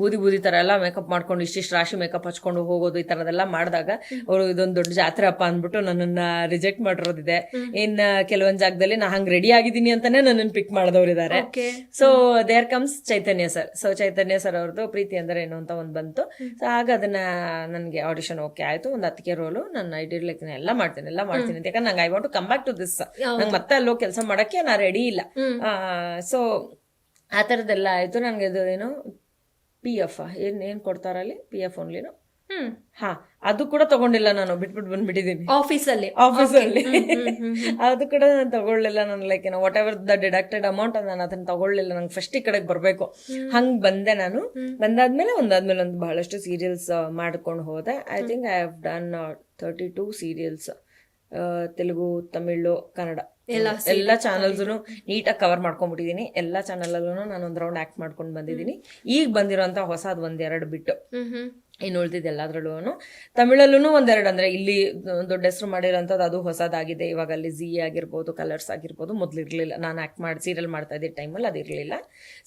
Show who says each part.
Speaker 1: ಬೂದಿ ಬೂದಿ ತರ ಎಲ್ಲ ಮೇಕಪ್ ಮಾಡ್ಕೊಂಡು ಇಷ್ಟಿಷ್ಟು ರಾಶಿ ಮೇಕಪ್ ಹಚ್ಕೊಂಡು ಹೋಗೋದು ಈ ತರದೆಲ್ಲ ಮಾಡಿದಾಗ ಅವರು ಇದೊಂದು ದೊಡ್ಡ ಜಾತ್ರೆ ಅಪ್ಪ ಅಂದ್ಬಿಟ್ಟು ನನ್ನನ್ನ ರಿಜೆಕ್ಟ್ ಮಾಡಿರೋದಿದೆ. ಇನ್ ಕೆಲವೊಂದು ಜಾಗದಲ್ಲಿ ನಾ ಹಂಗ್ ರೆಡಿ ಆಗಿದ್ದೀನಿ ಅಂತಾನೆ ನನ್ನನ್ನು pick ಮಾಡಿದವರಿದ್ದಾರೆ so there comes Chaitanya sir so Chaitanya sir ಅವ್ರದ್ದು ಪ್ರೀತಿ ಅಂದ್ರೆ ಏನು ಅಂತ ಒಂದು ಬಂತು. ಸೊ ಆಗ ಅದನ್ನ ನನಗೆ ಆಡಿಷನ್ ಓಕೆ ಆಯ್ತು. ಒಂದು ಹತ್ತಿಗೆ ರೋಲು. ನಾನು ಲೈಕ್ ಎಲ್ಲ ಮಾಡ್ತೀನಿ ಎಲ್ಲ ಮಾಡ್ತೀನಿ ಅಂತ. ಯಾಕಂದ್ರೆ ನಂಗೆ I want to come back to this ನಂಗೆ ಮತ್ತೆ ಅಲ್ಲೋ ಕೆಲಸ ಮಾಡಕ್ಕೆ ನಾ ರೆಡಿ ಇಲ್ಲ. ಸೊ ಆ ಥರದ್ದೆಲ್ಲ ಆಯ್ತು. ನನಗೆ ಇದು ಏನು ಪಿ ಎಫ್ ಏನ್ ಏನ್ ಕೊಡ್ತಾರಲ್ಲಿ ಪಿ ಎಫ್ ಓನ್ಲಿನು ಹಾ ಅದು ಕೂಡ ತಗೊಂಡಿಲ್ಲ ನಾನು ಬಿಟ್ಬಿಟ್ಟು ಬಂದ್ಬಿಟ್ಟಿದ್ದೀನಿ
Speaker 2: ಆಫೀಸಲ್ಲಿ
Speaker 1: ಆಫೀಸಲ್ಲಿ ಅದು ಕೂಡ ನಾನು ತಗೊಳ್ಳಿಲ್ಲ ನಾನು ಲೈಕ್ ಏನೋ whatever the deducted amount ನಾನು ಅದನ್ನ ತಗೊಳ್ಳಿಲ್ಲ ನಂಗೆ ಫಸ್ಟ್ ಈ ಕಡೆಗೆ ಬರಬೇಕು. ಹಂಗ್ ಬಂದೆ ನಾನು. ಬಂದಾದ್ಮೇಲೆ ಒಂದಾದ್ಮೇಲೆ ಒಂದು ಬಹಳಷ್ಟು ಸೀರಿಯಲ್ಸ್ ಮಾಡ್ಕೊಂಡು ಹೋದೆ. I think I have done thirty two serials Telugu Tamil Kannada. ಎಲ್ಲ ಚಾನಲ್ಸ್ ನೀಟಾಗಿ ಕವರ್ ಮಾಡ್ಕೊಂಡ್ಬಿಟ್ಟಿದೀನಿ. ಎಲ್ಲ ಚಾನಲ್ ಅಲ್ಲೂ ನಾನು ಒಂದು ರೌಂಡ್ ಆಕ್ಟ್ ಮಾಡ್ಕೊಂಡು ಬಂದಿದ್ದೀನಿ ಈಗ ಬಂದಿರೋಂಥ ಹೊಸದು ಒಂದೆರಡು ಬಿಟ್ಟು. ಇನ್ನು ಉಳಿದಿದ್ದು ಎಲ್ಲದ್ರಲ್ಲೂ ತಮಿಳಲ್ಲೂ ಒಂದೆರಡು ಅಂದ್ರೆ ಇಲ್ಲಿ ದೊಡ್ಡ ಹೆಸರು ಮಾಡಿರೋಂಥದ್ದು ಅದು ಹೊಸದಾಗಿದೆ. ಇವಾಗ ಅಲ್ಲಿ ಝಿ ಆಗಿರ್ಬೋದು ಕಲರ್ಸ್ ಆಗಿರ್ಬೋದು ಮೊದಲು ಇರಲಿಲ್ಲ. ನಾನು ಆಕ್ಟ್ ಮಾಡಿ ಸೀರಿಯಲ್ ಮಾಡ್ತಾ ಇದ್ದೆ ಟೈಮಲ್ಲಿ ಅದು ಇರಲಿಲ್ಲ ಸೊ